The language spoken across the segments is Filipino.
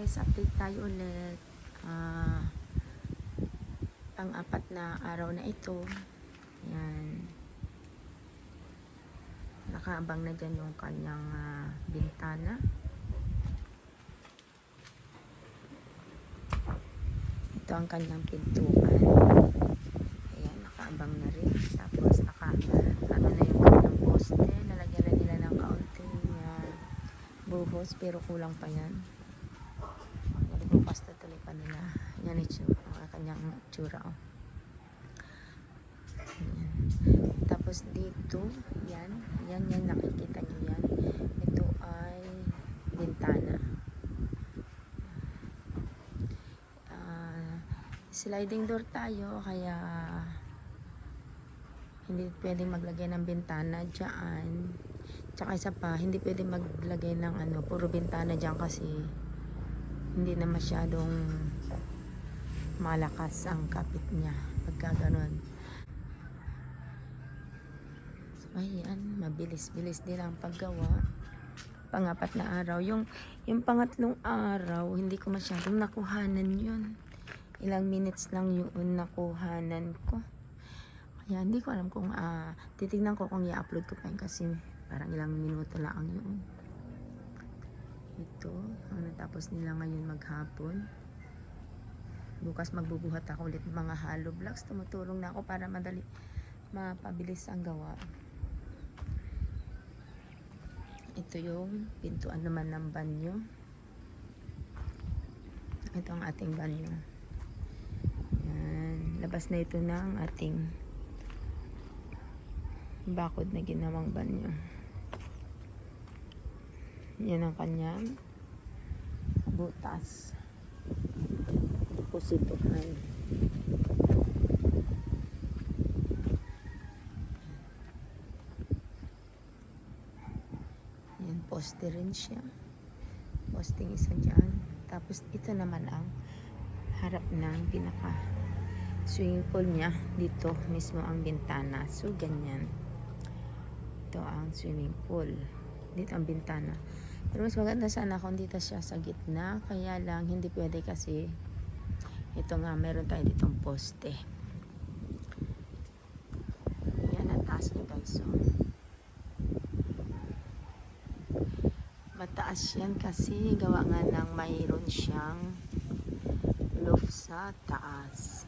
guys, update tayo ulit. Ah, pang-apat na araw na ito. Yan. Nakaabang na dyan yung kanyang ah, bintana. Ito ang kanyang pintuan. Ayan, nakaabang na rin. Tapos naka, ano na yung kanyang poste. Nalagyan na nila ng kaunting uh, buhos, pero kulang pa yan. Tuloy pa nila. Yan itsura, ang kanyang tsura. Oh. Tapos dito, yan, yan, yan, nakikita nyo yan. Ito ay bintana. Ah, sliding door tayo, kaya hindi pwedeng maglagay ng bintana dyan. Tsaka isa pa, hindi pwedeng maglagay ng ano, puro bintana dyan kasi hindi na masyadong malakas ang kapit niya pagka ganun. So, ayan, mabilis-bilis din ang paggawa. Pangapat na araw. Yung, yung pangatlong araw, hindi ko masyadong nakuhanan yun. Ilang minutes lang yung nakuhanan ko. Kaya hindi ko alam kung ah, titignan ko kung i-upload ko pa yun kasi parang ilang minuto lang yun. Ito, ang natapos nila ngayon maghapon. Bukas magbubuhat ako ulit ng mga hollow blocks. Tumutulong na ako para madali mapabilis ang gawa. Ito yung pintuan naman ng banyo. Ito ang ating banyo. Yan. Labas na ito ng ating bakod na ginawang banyo. Yan ang kanyang butas. Ay yan, poste rin siya. Posting isa dyan. Tapos ito naman ang harap ng pinaka swimming pool niya. Dito mismo ang bintana. So, ganyan. Ito ang swimming pool. Dito ang bintana. Pero mas maganda sana kung dito siya sa gitna. Kaya lang, hindi pwede kasi ito nga, meron tayo ditong poste. Yan ang taas niya guys. So, mataas yan kasi gawa nga ng mayroon siyang roof sa taas.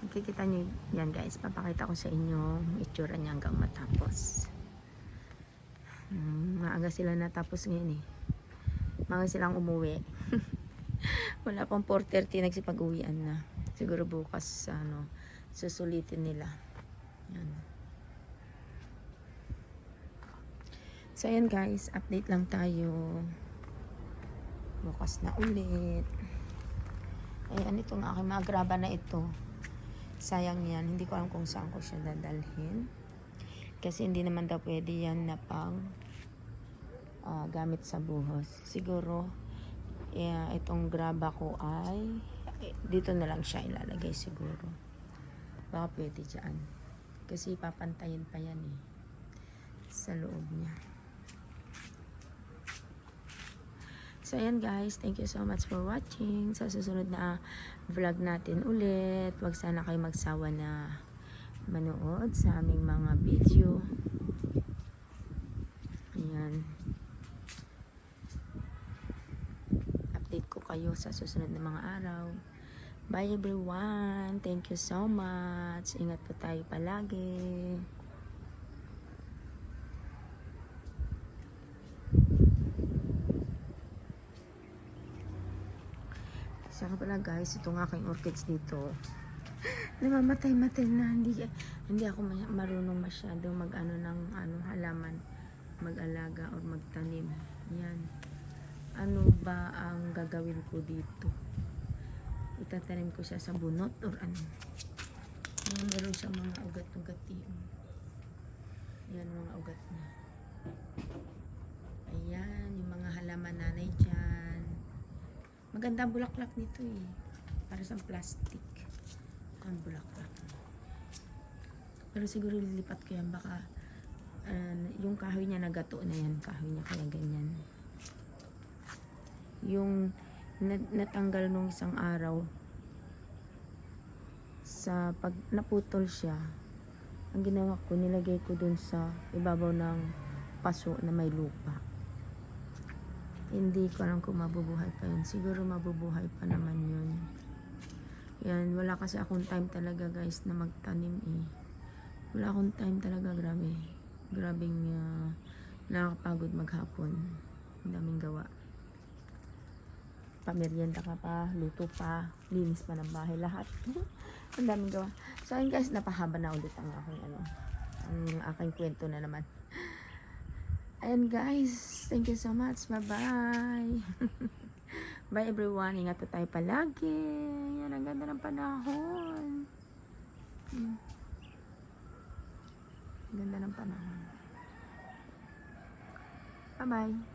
Makikita nyo yan guys. Papakita ko sa inyo itsura niya hanggang matapos. Hmm, maaga sila natapos ngayon eh. Maaga silang umuwi. Wala pang 4.30 nagsipag-uwian na. Siguro bukas ano, susulitin nila. Yan. So ayan guys, update lang tayo. Bukas na ulit. Ayan, itong aking mga graba na ito. Sayang yan. Hindi ko alam kung saan ko siya dadalhin. Kasi hindi naman daw pwede yan na pang ah, gamit sa buhos. Siguro, yeah, itong graba ko ay dito na lang siya ilalagay siguro. Baka pwede dyan. Kasi papantayin pa yan eh. Sa loob niya. So, ayan guys. Thank you so much for watching. Sa susunod na vlog natin ulit. Huwag sana kayo magsawa na manood sa aming mga video. Ayan. Update ko kayo sa susunod na mga araw. Bye everyone. Thank you so much. Ingat po tayo palagi. Saka pala guys, itong aking orchids dito. Namamatay-matay na. Hindi, hindi ako ma- marunong masyado mag-ano ng ano, halaman. Mag-alaga or magtanim. Yan. Ano ba ang gagawin ko dito? Itatanim ko siya sa bunot or ano? Yan, meron siyang mga ugat-ugat dito. Yan, mga ugat niya. Ayan, yung mga halaman nanay dyan. Maganda bulaklak nito eh. Para sa plastic. Ang bulaklak. Pero siguro lilipat ko yan. Baka ah, yung kahoy niya nagato na yan. Kahoy niya kaya ganyan. Yung na- natanggal nung isang araw sa pag naputol siya, ang ginawa ko, nilagay ko dun sa ibabaw ng paso na may lupa. Hindi ko alam kung mabubuhay pa yun. Siguro mabubuhay pa naman yun. Yan, wala kasi akong time talaga guys na magtanim eh. Wala akong time talaga, grabe. Grabing uh, nakakapagod maghapon. Ang daming gawa. Pamerienda ka pa, luto pa, linis pa ng bahay, lahat. ang daming gawa. So ayun guys, napahaba na ulit ang aking ano, ang aking kwento na naman. Ayan guys, thank you so much. Bye-bye. Bye everyone. Ingat po tayo palagi. Yan, ang ganda ng panahon. Hmm. Ganda ng panahon. Bye-bye.